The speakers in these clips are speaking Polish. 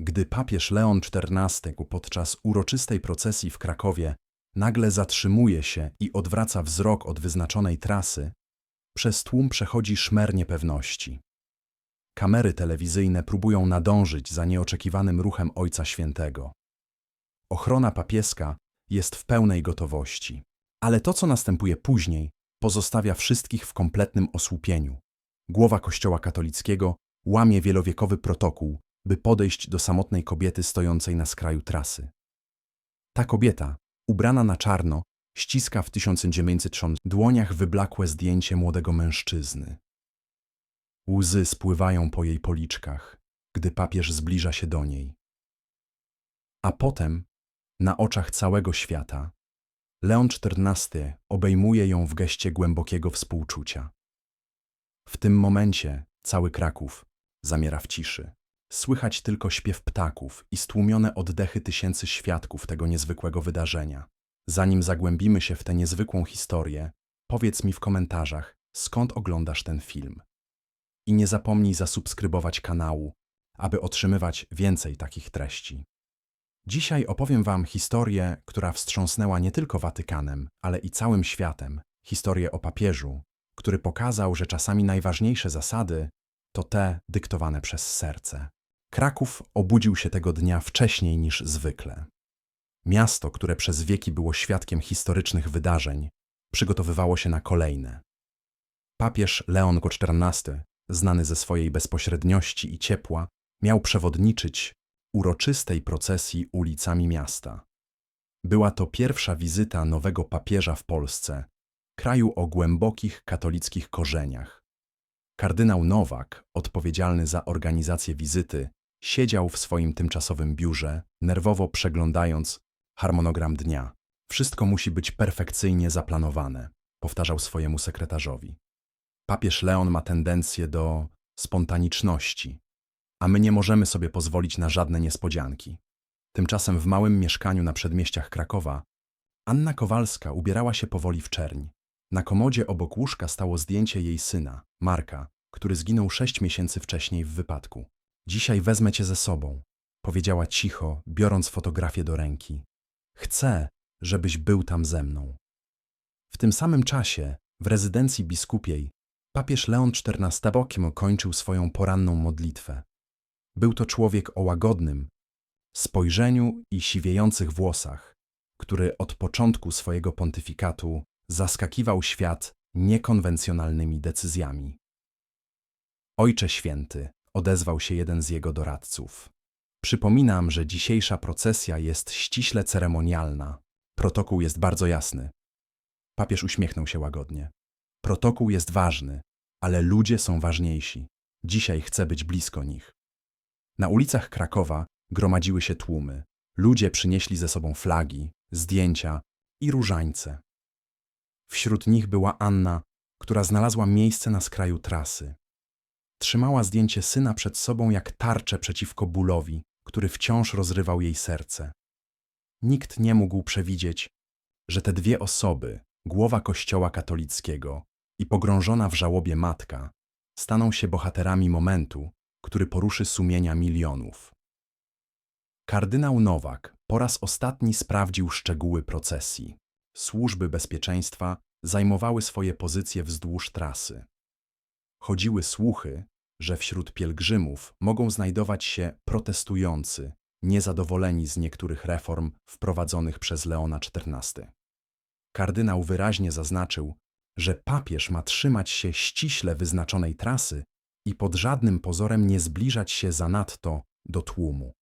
gdy papież Leon XIV podczas uroczystej procesji w Krakowie nagle zatrzymuje się i odwraca wzrok od wyznaczonej trasy, przez tłum przechodzi szmer niepewności. Kamery telewizyjne próbują nadążyć za nieoczekiwanym ruchem Ojca Świętego. Ochrona papieska jest w pełnej gotowości. Ale to, co następuje później, pozostawia wszystkich w kompletnym osłupieniu. Głowa Kościoła katolickiego łamie wielowiekowy protokół, by podejść do samotnej kobiety stojącej na skraju trasy. Ta kobieta, ubrana na czarno, ściska w 1903 dłoniach wyblakłe zdjęcie młodego mężczyzny. Łzy spływają po jej policzkach, gdy papież zbliża się do niej. A potem, na oczach całego świata, Leon XIV obejmuje ją w geście głębokiego współczucia. W tym momencie cały Kraków zamiera w ciszy. Słychać tylko śpiew ptaków i stłumione oddechy tysięcy świadków tego niezwykłego wydarzenia. Zanim zagłębimy się w tę niezwykłą historię, powiedz mi w komentarzach, skąd oglądasz ten film. I nie zapomnij zasubskrybować kanału, aby otrzymywać więcej takich treści. Dzisiaj opowiem Wam historię, która wstrząsnęła nie tylko Watykanem, ale i całym światem. Historię o papieżu, który pokazał, że czasami najważniejsze zasady to te dyktowane przez serce. Kraków obudził się tego dnia wcześniej niż zwykle. Miasto, które przez wieki było świadkiem historycznych wydarzeń, przygotowywało się na kolejne. Papież Leon XIV, znany ze swojej bezpośredniości i ciepła, miał przewodniczyć uroczystej procesji ulicami miasta. Była to pierwsza wizyta nowego papieża w Polsce, kraju o głębokich katolickich korzeniach. Kardynał Nowak, odpowiedzialny za organizację wizyty, siedział w swoim tymczasowym biurze, nerwowo przeglądając harmonogram dnia. Wszystko musi być perfekcyjnie zaplanowane, powtarzał swojemu sekretarzowi. Papież Leon ma tendencję do spontaniczności, a my nie możemy sobie pozwolić na żadne niespodzianki. Tymczasem w małym mieszkaniu na przedmieściach Krakowa Anna Kowalska ubierała się powoli w czerń. Na komodzie obok łóżka stało zdjęcie jej syna, Marka, który zginął sześć miesięcy wcześniej w wypadku. Dzisiaj wezmę cię ze sobą, powiedziała cicho, biorąc fotografię do ręki. Chcę, żebyś był tam ze mną. W tym samym czasie, w rezydencji biskupiej, papież Leon XIV bokiem kończył swoją poranną modlitwę. Był to człowiek o łagodnym spojrzeniu i siwiejących włosach, który od początku swojego pontyfikatu zaskakiwał świat niekonwencjonalnymi decyzjami. Ojcze Święty, odezwał się jeden z jego doradców. Przypominam, że dzisiejsza procesja jest ściśle ceremonialna. Protokół jest bardzo jasny. Papież uśmiechnął się łagodnie. Protokół jest ważny, ale ludzie są ważniejsi. Dzisiaj chcę być blisko nich. Na ulicach Krakowa gromadziły się tłumy. Ludzie przynieśli ze sobą flagi, zdjęcia i różańce. Wśród nich była Anna, która znalazła miejsce na skraju trasy. Trzymała zdjęcie syna przed sobą jak tarczę przeciwko bólowi, który wciąż rozrywał jej serce. Nikt nie mógł przewidzieć, że te dwie osoby, głowa Kościoła katolickiego i pogrążona w żałobie matka, staną się bohaterami momentu, który poruszy sumienia milionów. Kardynał Nowak po raz ostatni sprawdził szczegóły procesji. Służby bezpieczeństwa zajmowały swoje pozycje wzdłuż trasy. Chodziły słuchy, że wśród pielgrzymów mogą znajdować się protestujący, niezadowoleni z niektórych reform wprowadzonych przez Leona XIV. Kardynał wyraźnie zaznaczył, że papież ma trzymać się ściśle wyznaczonej trasy i pod żadnym pozorem nie zbliżać się zanadto do tłumu.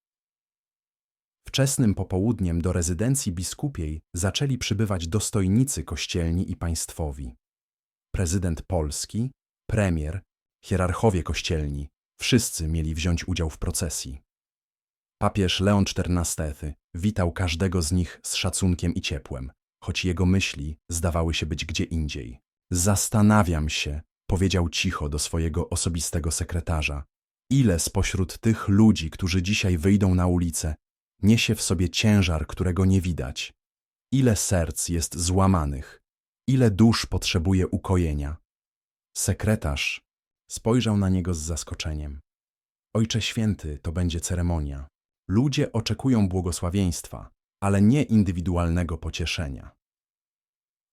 Wczesnym popołudniem do rezydencji biskupiej zaczęli przybywać dostojnicy kościelni i państwowi. Prezydent Polski, premier, hierarchowie kościelni, wszyscy mieli wziąć udział w procesji. Papież Leon XIV witał każdego z nich z szacunkiem i ciepłem, choć jego myśli zdawały się być gdzie indziej. Zastanawiam się, powiedział cicho do swojego osobistego sekretarza, ile spośród tych ludzi, którzy dzisiaj wyjdą na ulicę, niesie w sobie ciężar, którego nie widać. Ile serc jest złamanych, ile dusz potrzebuje ukojenia. Sekretarz spojrzał na niego z zaskoczeniem. Ojcze święty, to będzie ceremonia. Ludzie oczekują błogosławieństwa, ale nie indywidualnego pocieszenia.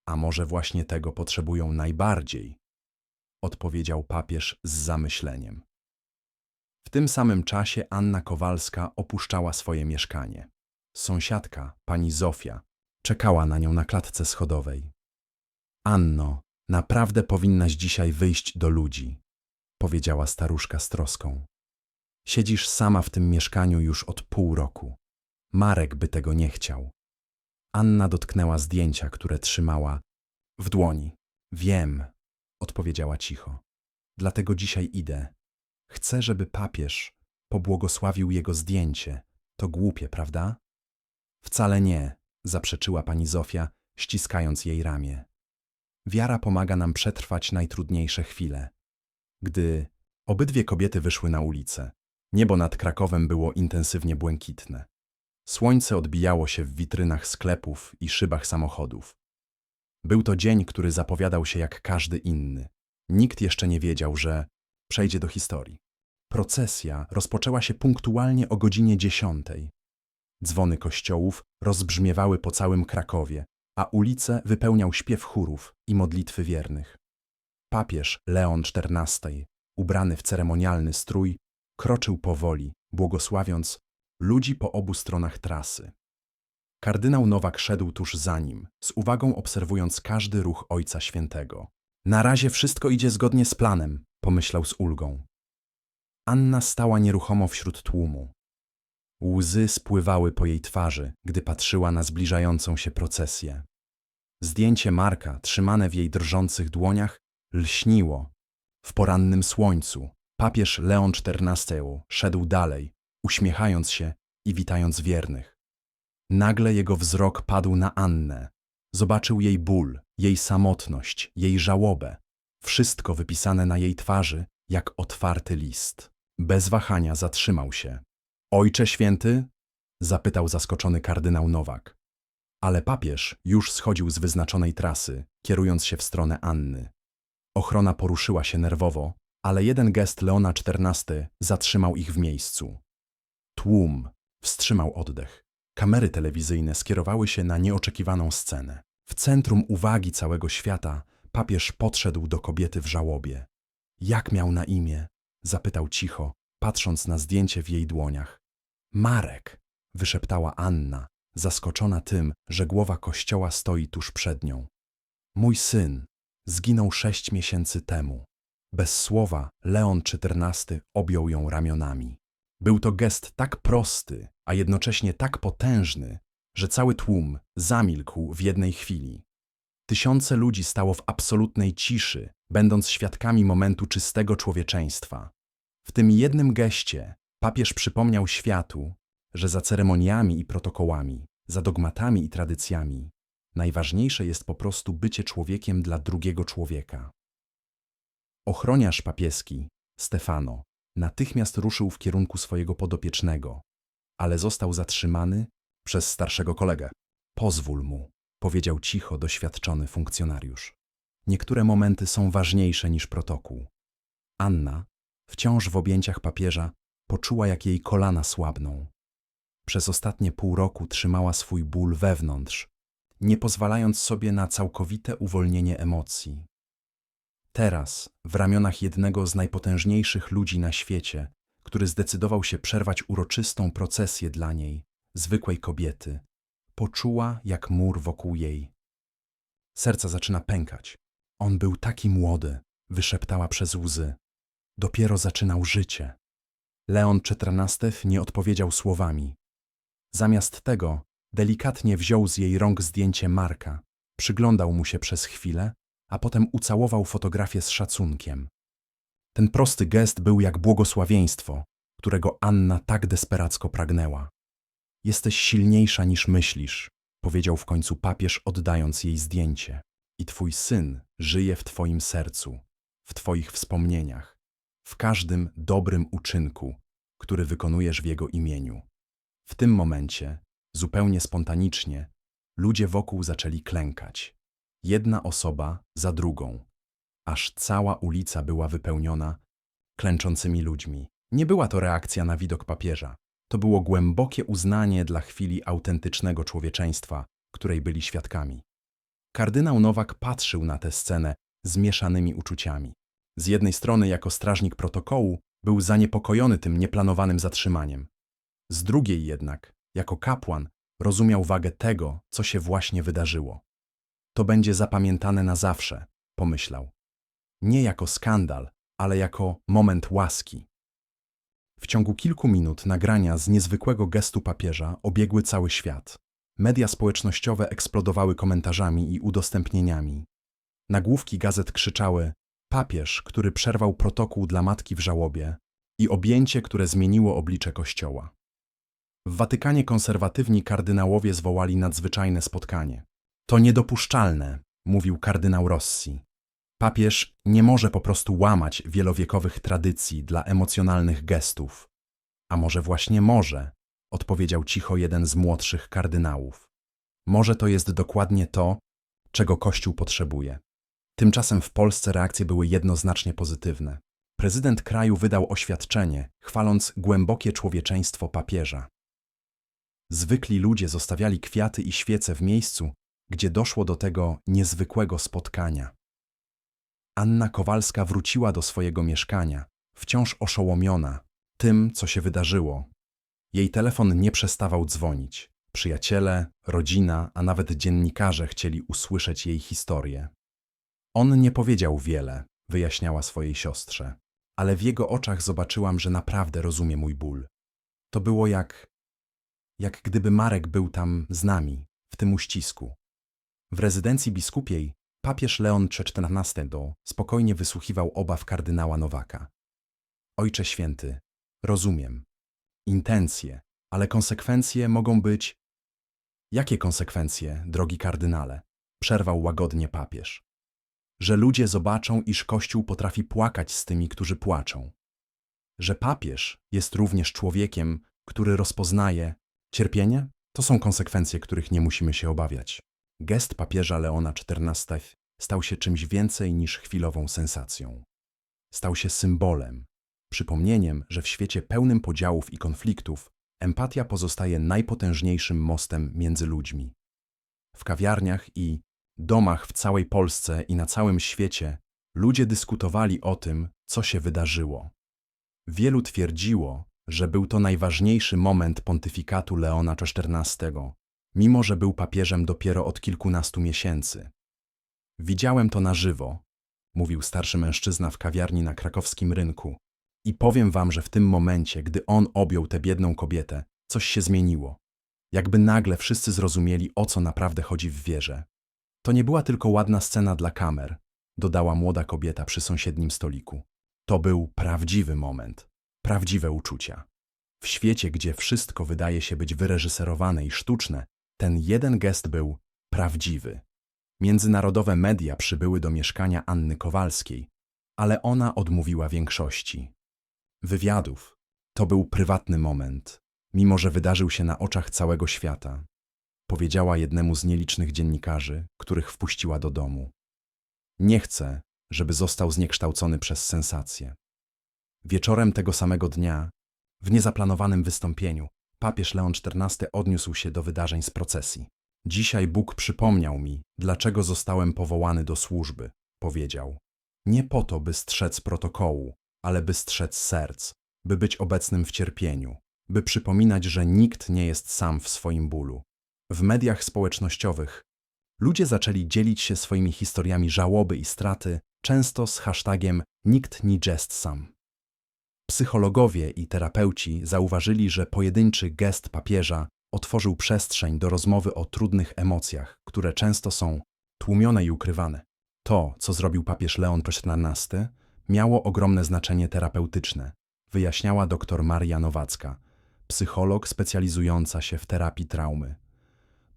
A może właśnie tego potrzebują najbardziej? Odpowiedział papież z zamyśleniem. W tym samym czasie Anna Kowalska opuszczała swoje mieszkanie. Sąsiadka, pani Zofia, czekała na nią na klatce schodowej. Anno, naprawdę powinnaś dzisiaj wyjść do ludzi, powiedziała staruszka z troską. Siedzisz sama w tym mieszkaniu już od pół roku. Marek by tego nie chciał. Anna dotknęła zdjęcia, które trzymała w dłoni. Wiem, odpowiedziała cicho. Dlatego dzisiaj idę. Chcę, żeby papież pobłogosławił jego zdjęcie. To głupie, prawda? Wcale nie, zaprzeczyła pani Zofia, ściskając jej ramię. Wiara pomaga nam przetrwać najtrudniejsze chwile. Gdy obydwie kobiety wyszły na ulicę, niebo nad Krakowem było intensywnie błękitne. Słońce odbijało się w witrynach sklepów i szybach samochodów. Był to dzień, który zapowiadał się jak każdy inny. Nikt jeszcze nie wiedział, że przejdzie do historii. Procesja rozpoczęła się punktualnie o godzinie dziesiątej. Dzwony kościołów rozbrzmiewały po całym Krakowie, a ulice wypełniał śpiew chórów i modlitwy wiernych. Papież Leon XIV, ubrany w ceremonialny strój, kroczył powoli, błogosławiąc ludzi po obu stronach trasy. Kardynał Nowak szedł tuż za nim, z uwagą obserwując każdy ruch Ojca Świętego. Na razie wszystko idzie zgodnie z planem, pomyślał z ulgą. Anna stała nieruchomo wśród tłumu. Łzy spływały po jej twarzy, gdy patrzyła na zbliżającą się procesję. Zdjęcie Marka, trzymane w jej drżących dłoniach, lśniło. W porannym słońcu papież Leon XIV szedł dalej, uśmiechając się i witając wiernych. Nagle jego wzrok padł na Annę. Zobaczył jej ból, jej samotność, jej żałobę. Wszystko wypisane na jej twarzy, jak otwarty list. Bez wahania zatrzymał się. Ojcze święty? zapytał zaskoczony kardynał Nowak. Ale papież już schodził z wyznaczonej trasy, kierując się w stronę Anny. Ochrona poruszyła się nerwowo, ale jeden gest Leona XIV zatrzymał ich w miejscu. Tłum wstrzymał oddech. Kamery telewizyjne skierowały się na nieoczekiwaną scenę. W centrum uwagi całego świata papież podszedł do kobiety w żałobie. Jak miał na imię? zapytał cicho, patrząc na zdjęcie w jej dłoniach. Marek, wyszeptała Anna, zaskoczona tym, że głowa kościoła stoi tuż przed nią. Mój syn zginął sześć miesięcy temu. Bez słowa Leon XIV objął ją ramionami. Był to gest tak prosty, a jednocześnie tak potężny, że cały tłum zamilkł w jednej chwili. Tysiące ludzi stało w absolutnej ciszy, będąc świadkami momentu czystego człowieczeństwa. W tym jednym geście papież przypomniał światu, że za ceremoniami i protokołami, za dogmatami i tradycjami, najważniejsze jest po prostu bycie człowiekiem dla drugiego człowieka. Ochroniarz papieski, Stefano, natychmiast ruszył w kierunku swojego podopiecznego, ale został zatrzymany przez starszego kolegę. Pozwól mu, powiedział cicho doświadczony funkcjonariusz. Niektóre momenty są ważniejsze niż protokół. Anna, wciąż w objęciach papieża, poczuła, jak jej kolana słabną. Przez ostatnie pół roku trzymała swój ból wewnątrz, nie pozwalając sobie na całkowite uwolnienie emocji. Teraz, w ramionach jednego z najpotężniejszych ludzi na świecie, który zdecydował się przerwać uroczystą procesję dla niej, zwykłej kobiety, poczuła jak mur wokół jej. Serca zaczyna pękać. On był taki młody, wyszeptała przez łzy. Dopiero zaczynał życie. Leon XIV nie odpowiedział słowami. Zamiast tego delikatnie wziął z jej rąk zdjęcie Marka, przyglądał mu się przez chwilę, a potem ucałował fotografię z szacunkiem. Ten prosty gest był jak błogosławieństwo, którego Anna tak desperacko pragnęła. Jesteś silniejsza niż myślisz, powiedział w końcu papież, oddając jej zdjęcie. I twój syn żyje w twoim sercu, w twoich wspomnieniach, w każdym dobrym uczynku, który wykonujesz w jego imieniu. W tym momencie, zupełnie spontanicznie, ludzie wokół zaczęli klękać. Jedna osoba za drugą, aż cała ulica była wypełniona klęczącymi ludźmi. Nie była to reakcja na widok papieża. To było głębokie uznanie dla chwili autentycznego człowieczeństwa, której byli świadkami. Kardynał Nowak patrzył na tę scenę z mieszanymi uczuciami. Z jednej strony, jako strażnik protokołu, był zaniepokojony tym nieplanowanym zatrzymaniem. Z drugiej jednak, jako kapłan, rozumiał wagę tego, co się właśnie wydarzyło. To będzie zapamiętane na zawsze, pomyślał. Nie jako skandal, ale jako moment łaski. W ciągu kilku minut nagrania z niezwykłego gestu papieża obiegły cały świat. Media społecznościowe eksplodowały komentarzami i udostępnieniami. Nagłówki gazet krzyczały papież, który przerwał protokół dla matki w żałobie i objęcie, które zmieniło oblicze Kościoła. W Watykanie konserwatywni kardynałowie zwołali nadzwyczajne spotkanie. To niedopuszczalne, mówił kardynał Rossi. Papież nie może po prostu łamać wielowiekowych tradycji dla emocjonalnych gestów. A może właśnie może, odpowiedział cicho jeden z młodszych kardynałów. Może to jest dokładnie to, czego Kościół potrzebuje. Tymczasem w Polsce reakcje były jednoznacznie pozytywne. Prezydent kraju wydał oświadczenie, chwaląc głębokie człowieczeństwo papieża. Zwykli ludzie zostawiali kwiaty i świece w miejscu, gdzie doszło do tego niezwykłego spotkania. Anna Kowalska wróciła do swojego mieszkania, wciąż oszołomiona tym, co się wydarzyło. Jej telefon nie przestawał dzwonić. Przyjaciele, rodzina, a nawet dziennikarze chcieli usłyszeć jej historię. On nie powiedział wiele, wyjaśniała swojej siostrze, ale w jego oczach zobaczyłam, że naprawdę rozumie mój ból. To było jak. Jak gdyby Marek był tam z nami, w tym uścisku. W rezydencji biskupiej papież Leon XIV spokojnie wysłuchiwał obaw kardynała Nowaka. Ojcze święty, rozumiem. Intencje, ale konsekwencje mogą być. Jakie konsekwencje, drogi kardynale? Przerwał łagodnie papież. Że ludzie zobaczą, iż Kościół potrafi płakać z tymi, którzy płaczą. Że papież jest również człowiekiem, który rozpoznaje cierpienie? To są konsekwencje, których nie musimy się obawiać. Gest papieża Leona XIV stał się czymś więcej niż chwilową sensacją. Stał się symbolem, przypomnieniem, że w świecie pełnym podziałów i konfliktów empatia pozostaje najpotężniejszym mostem między ludźmi. W kawiarniach i domach w całej Polsce i na całym świecie ludzie dyskutowali o tym, co się wydarzyło. Wielu twierdziło, że był to najważniejszy moment pontyfikatu Leona XIV, mimo że był papieżem dopiero od kilkunastu miesięcy. Widziałem to na żywo, mówił starszy mężczyzna w kawiarni na krakowskim rynku. I powiem wam, że w tym momencie, gdy on objął tę biedną kobietę, coś się zmieniło. Jakby nagle wszyscy zrozumieli, o co naprawdę chodzi w wierze. To nie była tylko ładna scena dla kamer, dodała młoda kobieta przy sąsiednim stoliku. To był prawdziwy moment, prawdziwe uczucia. W świecie, gdzie wszystko wydaje się być wyreżyserowane i sztuczne, ten jeden gest był prawdziwy. Międzynarodowe media przybyły do mieszkania Anny Kowalskiej, ale ona odmówiła większości. Wywiadów. To był prywatny moment, mimo że wydarzył się na oczach całego świata. Powiedziała jednemu z nielicznych dziennikarzy, których wpuściła do domu. Nie chcę, żeby został zniekształcony przez sensację. Wieczorem tego samego dnia, w niezaplanowanym wystąpieniu, papież Leon XIV odniósł się do wydarzeń z procesji. Dzisiaj Bóg przypomniał mi, dlaczego zostałem powołany do służby, powiedział. Nie po to, by strzec protokołu, ale by strzec serc, by być obecnym w cierpieniu, by przypominać, że nikt nie jest sam w swoim bólu. W mediach społecznościowych ludzie zaczęli dzielić się swoimi historiami żałoby i straty, często z hashtagiem nikt nie jest sam. Psychologowie i terapeuci zauważyli, że pojedynczy gest papieża otworzył przestrzeń do rozmowy o trudnych emocjach, które często są tłumione i ukrywane. To, co zrobił papież Leon XIV, miało ogromne znaczenie terapeutyczne, wyjaśniała dr Maria Nowacka, psycholog specjalizująca się w terapii traumy.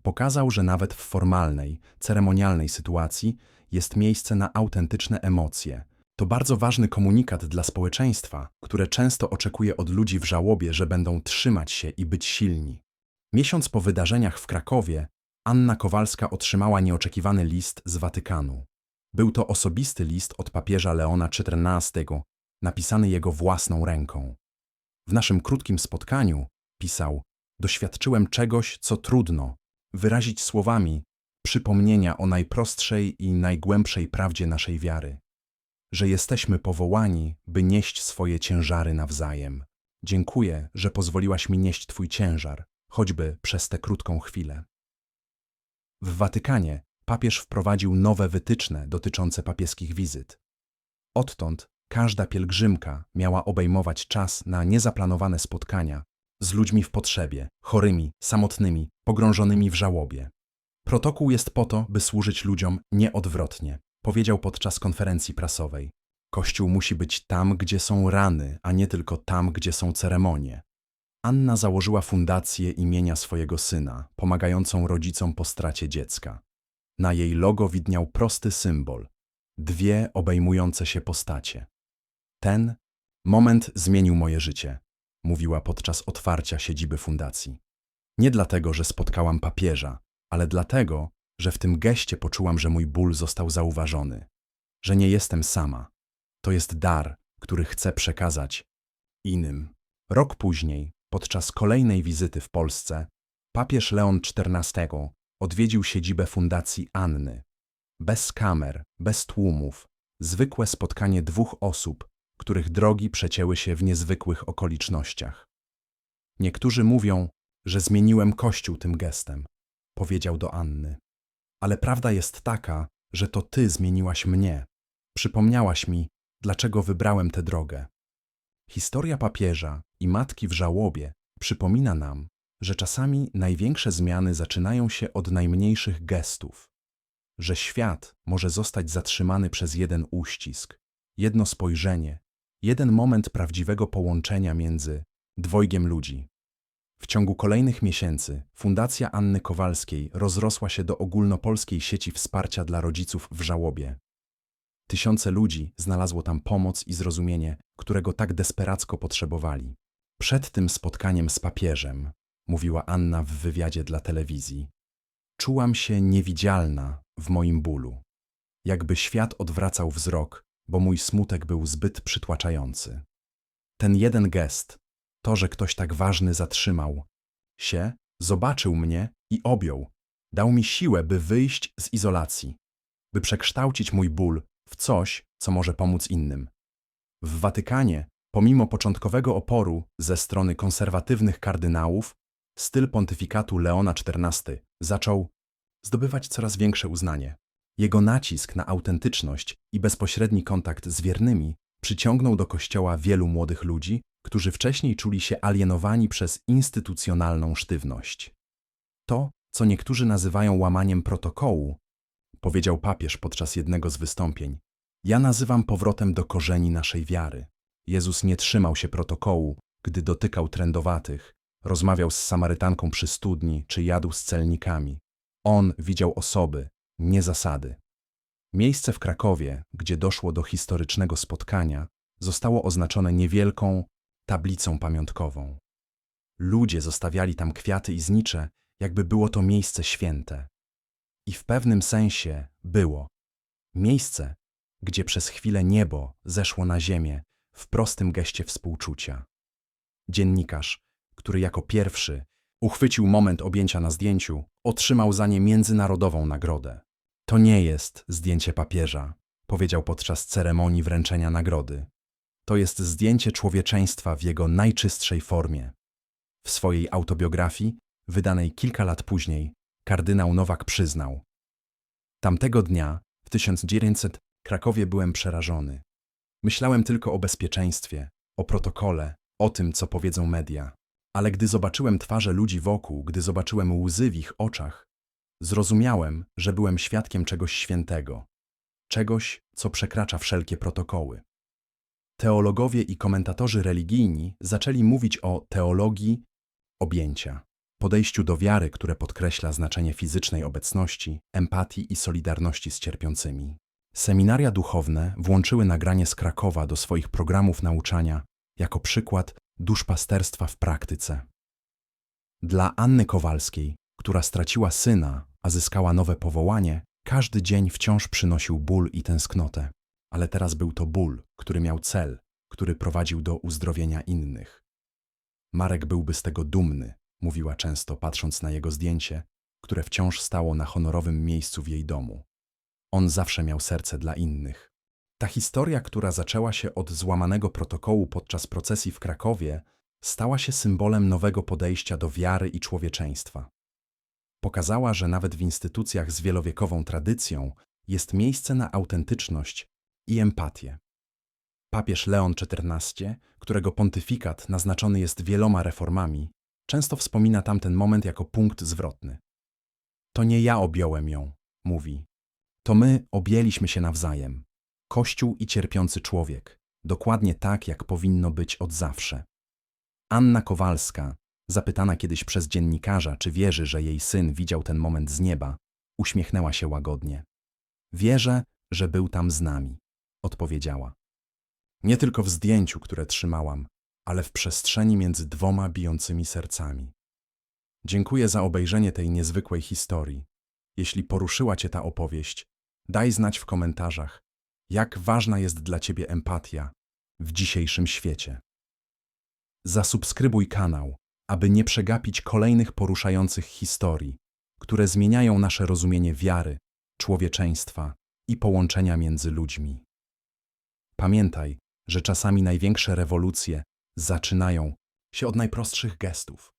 Pokazał, że nawet w formalnej, ceremonialnej sytuacji jest miejsce na autentyczne emocje. To bardzo ważny komunikat dla społeczeństwa, które często oczekuje od ludzi w żałobie, że będą trzymać się i być silni. Miesiąc po wydarzeniach w Krakowie, Anna Kowalska otrzymała nieoczekiwany list z Watykanu. Był to osobisty list od papieża Leona XIV, napisany jego własną ręką. W naszym krótkim spotkaniu pisał, doświadczyłem czegoś, co trudno wyrazić słowami, przypomnienia o najprostszej i najgłębszej prawdzie naszej wiary, że jesteśmy powołani, by nieść swoje ciężary nawzajem. Dziękuję, że pozwoliłaś mi nieść Twój ciężar, choćby przez tę krótką chwilę. W Watykanie papież wprowadził nowe wytyczne dotyczące papieskich wizyt. Odtąd każda pielgrzymka miała obejmować czas na niezaplanowane spotkania z ludźmi w potrzebie, chorymi, samotnymi, pogrążonymi w żałobie. Protokół jest po to, by służyć ludziom nieodwrotnie, powiedział podczas konferencji prasowej. Kościół musi być tam, gdzie są rany, a nie tylko tam, gdzie są ceremonie. Anna założyła fundację imienia swojego syna, pomagającą rodzicom po stracie dziecka. Na jej logo widniał prosty symbol dwie obejmujące się postacie. Ten moment zmienił moje życie, mówiła podczas otwarcia siedziby fundacji. Nie dlatego, że spotkałam papieża, ale dlatego, że w tym geście poczułam, że mój ból został zauważony, że nie jestem sama. To jest dar, który chcę przekazać innym. Rok później, podczas kolejnej wizyty w Polsce, papież Leon XIV odwiedził siedzibę Fundacji Anny. Bez kamer, bez tłumów, zwykłe spotkanie dwóch osób, których drogi przecięły się w niezwykłych okolicznościach. Niektórzy mówią, że zmieniłem Kościół tym gestem, powiedział do Anny. Ale prawda jest taka, że to ty zmieniłaś mnie. Przypomniałaś mi, dlaczego wybrałem tę drogę. Historia papieża i matki w żałobie przypomina nam, że czasami największe zmiany zaczynają się od najmniejszych gestów, że świat może zostać zatrzymany przez jeden uścisk, jedno spojrzenie, jeden moment prawdziwego połączenia między dwojgiem ludzi. W ciągu kolejnych miesięcy Fundacja Anny Kowalskiej rozrosła się do ogólnopolskiej sieci wsparcia dla rodziców w żałobie. Tysiące ludzi znalazło tam pomoc i zrozumienie, którego tak desperacko potrzebowali. Przed tym spotkaniem z papieżem, mówiła Anna w wywiadzie dla telewizji, czułam się niewidzialna w moim bólu. Jakby świat odwracał wzrok, bo mój smutek był zbyt przytłaczający. Ten jeden gest, to, że ktoś tak ważny zatrzymał się, zobaczył mnie i objął, dał mi siłę, by wyjść z izolacji, by przekształcić mój ból w coś, co może pomóc innym. W Watykanie, pomimo początkowego oporu ze strony konserwatywnych kardynałów, styl pontyfikatu Leona XIV zaczął zdobywać coraz większe uznanie. Jego nacisk na autentyczność i bezpośredni kontakt z wiernymi przyciągnął do kościoła wielu młodych ludzi, którzy wcześniej czuli się alienowani przez instytucjonalną sztywność. To, co niektórzy nazywają łamaniem protokołu, powiedział papież podczas jednego z wystąpień. Ja nazywam powrotem do korzeni naszej wiary. Jezus nie trzymał się protokołu, gdy dotykał trędowatych, rozmawiał z Samarytanką przy studni czy jadł z celnikami. On widział osoby, nie zasady. Miejsce w Krakowie, gdzie doszło do historycznego spotkania, zostało oznaczone niewielką tablicą pamiątkową. Ludzie zostawiali tam kwiaty i znicze, jakby było to miejsce święte. I w pewnym sensie było. Miejsce, gdzie przez chwilę niebo zeszło na ziemię w prostym geście współczucia. Dziennikarz, który jako pierwszy uchwycił moment objęcia na zdjęciu, otrzymał za nie międzynarodową nagrodę. To nie jest zdjęcie papieża, powiedział podczas ceremonii wręczenia nagrody. To jest zdjęcie człowieczeństwa w jego najczystszej formie. W swojej autobiografii, wydanej kilka lat później, kardynał Nowak przyznał: Tamtego dnia, w 1900 Krakowie byłem przerażony. Myślałem tylko o bezpieczeństwie, o protokole, o tym, co powiedzą media. Ale gdy zobaczyłem twarze ludzi wokół, gdy zobaczyłem łzy w ich oczach, zrozumiałem, że byłem świadkiem czegoś świętego, czegoś, co przekracza wszelkie protokoły. Teologowie i komentatorzy religijni zaczęli mówić o teologii objęcia, podejściu do wiary, które podkreśla znaczenie fizycznej obecności, empatii i solidarności z cierpiącymi. Seminaria duchowne włączyły nagranie z Krakowa do swoich programów nauczania jako przykład duszpasterstwa w praktyce. Dla Anny Kowalskiej, która straciła syna, a zyskała nowe powołanie, każdy dzień wciąż przynosił ból i tęsknotę, ale teraz był to ból, który miał cel, który prowadził do uzdrowienia innych. Marek byłby z tego dumny, mówiła często, patrząc na jego zdjęcie, które wciąż stało na honorowym miejscu w jej domu. On zawsze miał serce dla innych. Ta historia, która zaczęła się od złamanego protokołu podczas procesji w Krakowie, stała się symbolem nowego podejścia do wiary i człowieczeństwa. Pokazała, że nawet w instytucjach z wielowiekową tradycją jest miejsce na autentyczność i empatię. Papież Leon XIV, którego pontyfikat naznaczony jest wieloma reformami, często wspomina tamten moment jako punkt zwrotny. To nie ja objąłem ją, mówi. To my objęliśmy się nawzajem. Kościół i cierpiący człowiek, dokładnie tak, jak powinno być od zawsze. Anna Kowalska, zapytana kiedyś przez dziennikarza, czy wierzy, że jej syn widział ten moment z nieba, uśmiechnęła się łagodnie. Wierzę, że był tam z nami, odpowiedziała. Nie tylko w zdjęciu, które trzymałam, ale w przestrzeni między dwoma bijącymi sercami. Dziękuję za obejrzenie tej niezwykłej historii. Jeśli poruszyła Cię ta opowieść, daj znać w komentarzach, jak ważna jest dla Ciebie empatia w dzisiejszym świecie. Zasubskrybuj kanał, aby nie przegapić kolejnych poruszających historii, które zmieniają nasze rozumienie wiary, człowieczeństwa i połączenia między ludźmi. Pamiętaj, że czasami największe rewolucje zaczynają się od najprostszych gestów.